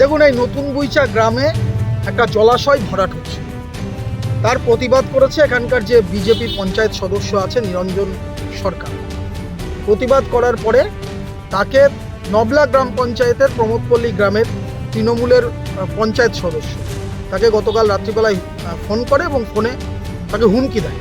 দেখুন, এই নতুন বইচা গ্রামে একটা জলাশয় ভরাট হচ্ছে। তার প্রতিবাদ করেছে এখানকার যে বিজেপি পঞ্চায়েত সদস্য আছে নিরঞ্জন সরকার। প্রতিবাদ করার পরে তাকে নবলা গ্রাম পঞ্চায়েতের প্রমোদপল্লী গ্রামের তৃণমূলের পঞ্চায়েত সদস্য। তাকে গতকাল রাত্রিবেলায় ফোন করে এবং ফোনে তাকে হুমকি দেয়।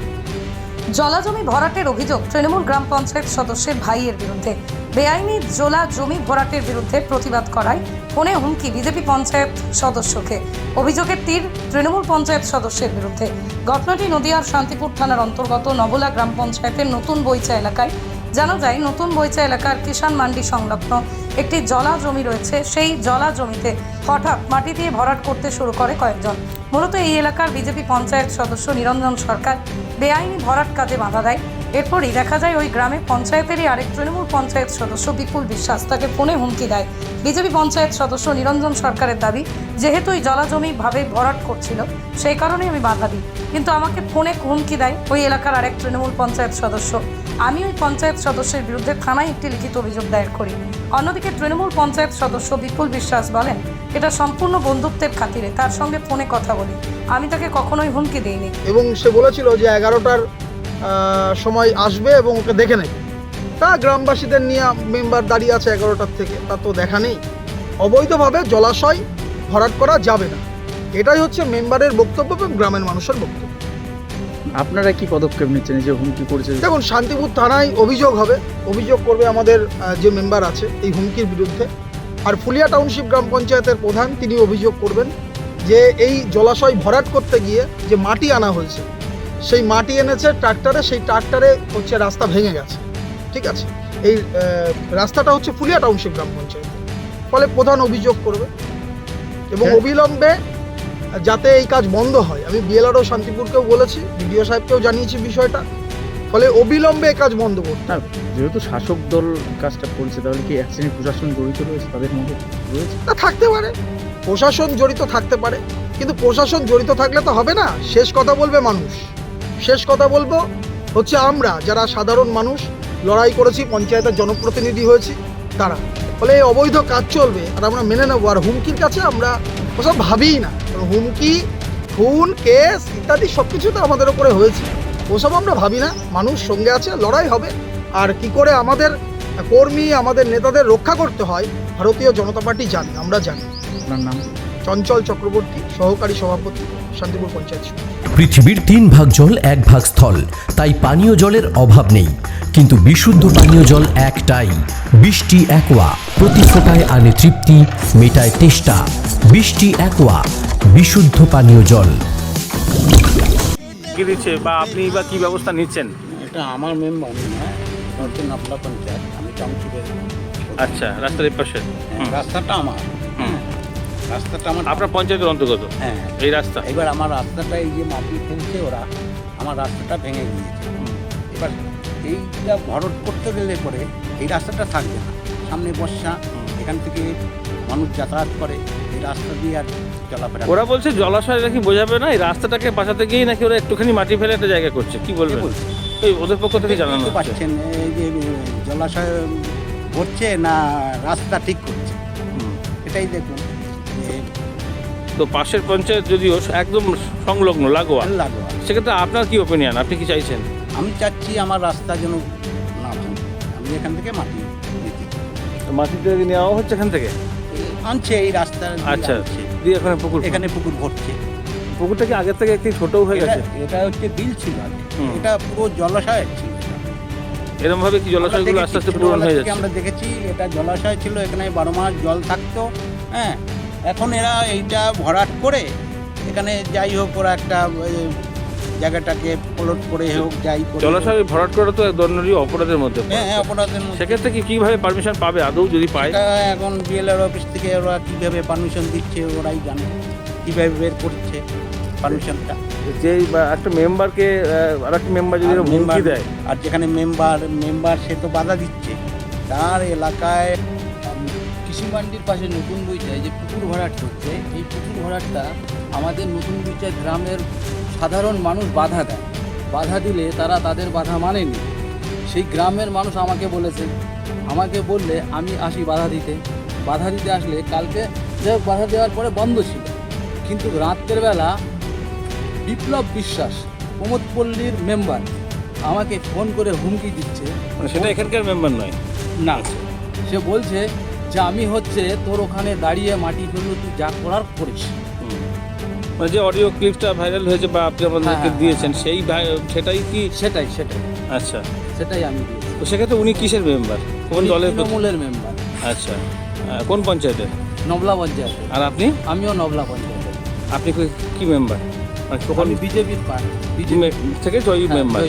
জলাজমি ভরাটের অভিযোগ তৃণমূল গ্রাম পঞ্চায়েত সদস্যের ভাইয়ের বিরুদ্ধে। বেআইনি জোলা জমি ভরাটের বিরুদ্ধে প্রতিবাদ করায় ফোনে হুমকি বিজেপি পঞ্চায়েত সদস্যকে। অভিযোগের তীর তৃণমূল পঞ্চায়েত সদস্যের বিরুদ্ধে। ঘটনাটি নদিয়ার শান্তিপুর থানার অন্তর্গত নবলা গ্রাম পঞ্চায়েতের নতুন বইচা এলাকায়। জানা যায়, নতুন বইচা এলাকার কিষাণ মান্ডি সংলগ্ন একটি জলা জমি রয়েছে। সেই জলা জমিতে হঠাৎ মাটি দিয়ে ভরাট করতে শুরু করে কয়েকজন। মূলত এই এলাকার বিজেপি পঞ্চায়েত সদস্য নিরঞ্জন সরকার বেআইনি ভরাট কাজে বাধা দেয়। এরপরই দেখা যায় ওই গ্রামে পঞ্চায়েতেরই আরেক তৃণমূল পঞ্চায়েত সদস্য বিপুল বিশ্বাস তাকে ফোনে হুমকি দেয়। বিজেপি পঞ্চায়েত সদস্য নিরঞ্জন সরকারের দাবি, যেহেতু ওই জলাজমি ভাবে ভরাট করছিল, সেই কারণে আমি বাধা দিই। কিন্তু আমাকে ফোনে হুমকি দেয় ওই এলাকার আরেক তৃণমূল পঞ্চায়েত সদস্য। আমি ওই পঞ্চায়েত সদস্যের বিরুদ্ধে থানায় একটি লিখিত অভিযোগ দায়ের করি। অন্যদিকে তৃণমূল পঞ্চায়েত সদস্য বিপুল বিশ্বাস বলেন, এটা সম্পূর্ণ বন্ধুত্বের খাতিরে, তার সঙ্গে ফোনে কথা বলি। আমি তাকে কখনোই হুমকি দিইনি। এবং সে বলেছিল যে এগারোটার সময় আসবে এবং ওকে দেখে নেবে। তা গ্রামবাসীদের নিয়ে মেম্বার দাঁড়িয়ে আছে এগারোটার থেকে। তা তো দেখা নেই। অবৈধভাবে জলাশয় ভরাট করা যাবে না। এটাই হচ্ছে মেম্বারের বক্তব্য এবং গ্রামের মানুষের বক্তব্য। আপনারা কি পদক্ষেপ নিচ্ছেন? যে হুমকি করছে দেখুন শান্তিপুর থানায় অভিযোগ হবে। অভিযোগ করবে আমাদের যে মেম্বার আছে এই হুমকির বিরুদ্ধে। আর ফুলিয়া টাউনশিপ গ্রাম পঞ্চায়েতের প্রধান তিনি অভিযোগ করবেন যে এই জলাশয় ভরাট করতে গিয়ে যে মাটি আনা হয়েছে সেই মাটি এনেছে ট্রাক্টরে সেই ট্রাক্টরে হচ্ছে রাস্তা ভেঙে গেছে। ঠিক আছে? এই রাস্তাটা হচ্ছে ফুলিয়া টাউনশিপ গ্রাম পঞ্চায়েত। ফলে প্রধান অভিযোগ করবে এবং হ্যাঁ। অবিলম্বে যাতে এই কাজ বন্ধ হয়। আমি বিএলআরও শান্তিপুরকেও বলেছি বিডিও সাহেবকেও জানিয়েছি বিষয়টা। ফলে অবিলম্বে এই কাজ বন্ধ করতে না যেহেতু শাসক দল কাজটা করছে তাহলে কি এক শ্রেণির প্রশাসন জড়িত রয়েছে? তাদের মধ্যে রয়েছে? তা থাকতে পারে। প্রশাসন জড়িত থাকতে পারে। কিন্তু প্রশাসন জড়িত থাকলে তো হবে না। শেষ কথা বলবে মানুষ। শেষ কথা বলব হচ্ছে আমরা যারা সাধারণ মানুষ লড়াই করেছি, পঞ্চায়েতের জনপ্রতিনিধি হয়েছি, তারা। ফলে এই অবৈধ কাজ চলবে আর আমরা মেনে নেব। আর হুমকির কাছে আমরা ওসব ভাবিই না। কারণ হুমকি, খুন, কেস ইত্যাদি সব কিছু তো আমাদের উপরে হয়েছে। ওসব আমরা ভাবি না। মানুষ সঙ্গে আছে, লড়াই হবে। আর কি করে আমাদের কর্মী, আমাদের নেতাদের রক্ষা করতে হয়, ভারতীয় জনতা পার্টি জানে, আমরা জানি। আপনার নাম? চঞ্চল চক্রবর্তী সহকারী সভাপতি শান্তিপুর পঞ্চায়েত পৃথিবীর তিন ভাগ জল এক ভাগ স্থল। তাই পানীয় জলের অভাব নেই। কিন্তু বিশুদ্ধ পানীয় জল একটাই। বৃষ্টি একোয়া। প্রতি ফোটায় আনে তৃপ্তি মেটায় তেষ্টা। বৃষ্টি একোয়া। বিশুদ্ধ পানীয় জল। কি দিচ্ছে বা আপনি বা কি ব্যবস্থা নিচ্ছেন? এটা আমার মেম্বার পঞ্চায়েত আমি আচ্ছা রাস্তার এই পাশে রাস্তাটা আমার। রাস্তাটা আমার আপনার পঞ্চায়েতের অন্তর্গত? হ্যাঁ। এই রাস্তা? এবার আমার রাস্তাটা এই যে মাটি ফেলছে ওরা আমার রাস্তাটা ভেঙে গিয়েছে এবার এইটা ভরট করতে গেলে পরে এই রাস্তাটা থাকবে না। সামনে বর্ষা এখান থেকে মানুষ যাতায়াত করে। এই রাস্তা দিয়ে আর চলাফেরা ওরা বলছে জলাশয় নাকি বোঝাবে না এই রাস্তাটাকে বাঁচাতে গিয়ে নাকি ওরা একটুখানি মাটি ফেলে একটা জায়গা করছে। কি বলবে এই ওদের পক্ষ থেকে জানানো পারছেন এই যে জলাশয় ভরছে না রাস্তা ঠিক করছে। এটাই দেখুন। তো পাশের পঞ্চায়েত যদিও একদম সংলগ্ন লাগোয়া। লাগল সেক্ষেত্রে আপনার কি ওপিনিয়ন আপনি কি চাইছেন? আমি চাচ্ছি আমার রাস্তা যেন না ভাঙে। আমি এখান থেকে মাটি নিতে চাই। মাটিতে নেওয়া হচ্ছে এখান থেকে? আনছে এই রাস্তা দিয়ে আচ্ছা আনছে। দিয়ে এখানে পুকুর এখানে পুকুর ভরছে। পুকুরটা কি আগের থেকে একটু ছোটও হয়ে গেছে? এটা হচ্ছে বিল ছিল আগে। হুম। এটা পুরো জলাশয় ছিল এটা। এরকম ভাবে কি আমরা জলাশয়গুলো দেখেছি, আস্তে আস্তে পূরণ ছোটবেলা হয়ে থেকে যাচ্ছে? আমরা দেখেছি এটা জলাশয় ছিল এখানে বারো মাস জল থাকতো হ্যাঁ? এখন এরা এইটা ভরাট করে এখানে যাই হোক ওরা একটা জায়গাটাকে পলট করে হোক যাই। জলাশয় ভরাট করা তো এক দণ্ডনীয় অপরাধের মধ্যে হ্যাঁ হ্যাঁ অপরাধের মধ্যে। সেক্ষেত্রে কি কীভাবে পারমিশন পাবে? আদৌ যদি পায়? এখন বিএলআর অফিস থেকে ওরা কীভাবে পারমিশন দিচ্ছে ওরাই জানে। কীভাবে বের করছে পারমিশনটা যে বা একটা মেম্বারকে আর একটা মেম্বার যদি হুমকি দেয়। আর যেখানে মেম্বার মেম্বার সে তো বাধা দিচ্ছে। তার এলাকায় কৃষি মান্ডির পাশে নতুন বইটায় যে পুকুর ভরাট হচ্ছে এই পুকুর ভরাটটা আমাদের নতুন বইটায় গ্রামের সাধারণ মানুষ বাধা দেয়। বাধা দিলে তারা তাদের বাধা মানেনি। সেই গ্রামের মানুষ আমাকে বলেছে আমাকে বললে আমি আসি বাধা দিতে। বাধা দিতে আসলে কালকে যাই বাধা দেওয়ার পরে বন্ধ ছিল। কিন্তু রাত্রের বেলা বিপ্লব বিশ্বাস প্রমোদপল্লীর মেম্বার আমাকে ফোন করে হুমকি দিচ্ছে। মানে সেটা এখানকার মেম্বার নয়? না সে বলছে যে আমি হচ্ছে তোর ওখানে দাঁড়িয়ে মাটি ফেলল তুই যা করার করিস। মানে যে অডিও ক্লিপটা ভাইরাল হয়েছে বা আপনি আমাদেরকে হ্যাঁ, দিয়েছেন সেই সেটাই কি? সেটাই সেটাই। আচ্ছা। সেটাই আমি দিয়েছি। তো সেক্ষেত্রে উনি কিসের মেম্বার কোন দলের তৃণমূলের মেম্বার আচ্ছা। কোন পঞ্চায়েতের? নবলা পঞ্চায়েত আর আপনি? আমিও নবলা পঞ্চায়েত আপনি কি- মেম্বার মানে আমি বিজেপির পার্টি বিজেপি মে- থেকে জয়ী মেম্বার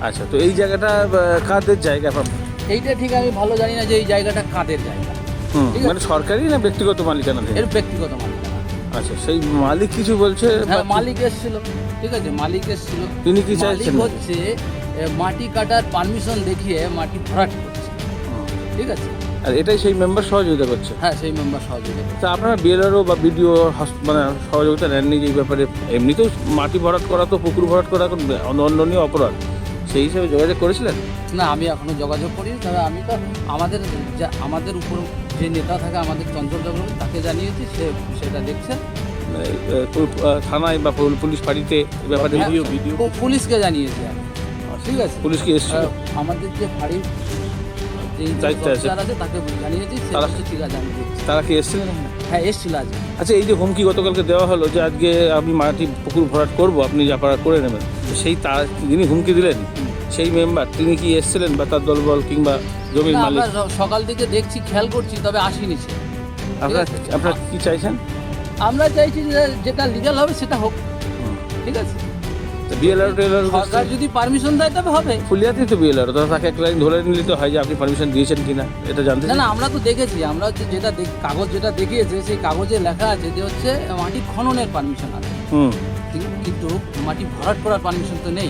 আচ্ছা তো এই জায়গাটা কাদের জায়গা? এইটা ঠিক আমি ভালো জানি না যে এই জায়গাটা কাদের জায়গা। মানে সরকারি না ব্যক্তিগত মালিকানা এর ব্যক্তিগত মালিক। আচ্ছা সেই মালিক কিছু বলছে হ্যাঁ মালিক এসেছিল। ঠিক আছে মালিক এসেছিল। তিনি কি চাইছেন? হচ্ছে মাটি কাটার পারমিশন দেখিয়ে মাটি ভরাট করছে। ঠিক আছে? আর এটাই সেই মেম্বার সহযোগিতা করছে? হ্যাঁ সেই মেম্বার সহযোগিতা তা আপনারা বিএলআরও বা বিডিও মানে সহযোগিতা নেননি যে এই ব্যাপারে? এমনিতেও মাটি ভরাট করা তো পুকুর ভরাট করা এখন অনন্যনীয় অপরাধ। সেই হিসেবে যোগাযোগ করেছিলেন? না আমি এখনও যোগাযোগ করিনি। তবে আমি তো আমাদের যা আমাদের উপর যে নেতা থাকে আমাদের চঞ্চল চক্রবর্তী তাকে জানিয়েছি সে সেটা দেখছে। মানে, থানায় বা পুলিশ ফাঁড়িতে ব্যাপারে হ্যাঁ, ভিডিও পুলিশকে জানিয়েছি আমি ঠিক আছে? পুলিশকে আমাদের যে ফাঁড়ির যে দায়িত্বে আছে। আছে তাকে জানিয়েছি সে তারা- বলছে, ঠিক আছে আমি দেখছি। তারা কি এসেছিলেন হ্যাঁ এসছিল আজকে। আচ্ছা এই যে হুমকি গতকালকে দেওয়া হলো যে আজকে আমি মাটি পুকুর ভরাট করব আপনি যা পারা করে নেবেন। তো সেই তার যিনি হুমকি দিলেন সেই মেম্বার তিনি কি এসেছিলেন বা তার দলবল কিংবা জমির না, মালিক? আমরা স- সকাল থেকে দেখছি খেয়াল করছি তবে আসিনি সে। আপনারা আপনারা কি চাইছেন? আমরা চাইছি যে যেটা লিগ্যাল হবে সেটা হোক। ঠিক আছে? বিএলআর টেলার সরকার যদি পারমিশন দেয় তবে হবে। ফুলিয়াতেই তো বিএলআর তো তাকে এক লাইন ধরে নিলে তো হয় যে আপনি পারমিশন দিয়েছেন কিনা এটা জানতে না না আমরা তো দেখেছি আমরা হচ্ছে যেটা কাগজ যেটা দেখিয়েছে সেই কাগজে লেখা আছে যে হচ্ছে মাটি খননের পারমিশন আছে। হুম। কিন- কিন্তু মাটি ভরাট করার পারমিশন তো নেই।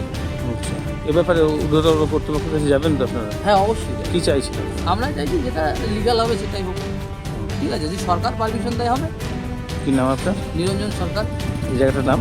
আচ্ছা এ ব্যাপারে ঊর্ধ্বতন কর্তৃপক্ষের কাছে যাবেন তো আপনারা? হ্যাঁ অবশ্যই যাই। কি চাইছিলেন আমরা চাইছি যেটা লিগ্যাল হবে সেটাই হোক। ঠিক আছে যদি সরকার পারমিশন দেয় হবে। কি নাম আপনার? নিরঞ্জন সরকার। এই জায়গাটার নাম?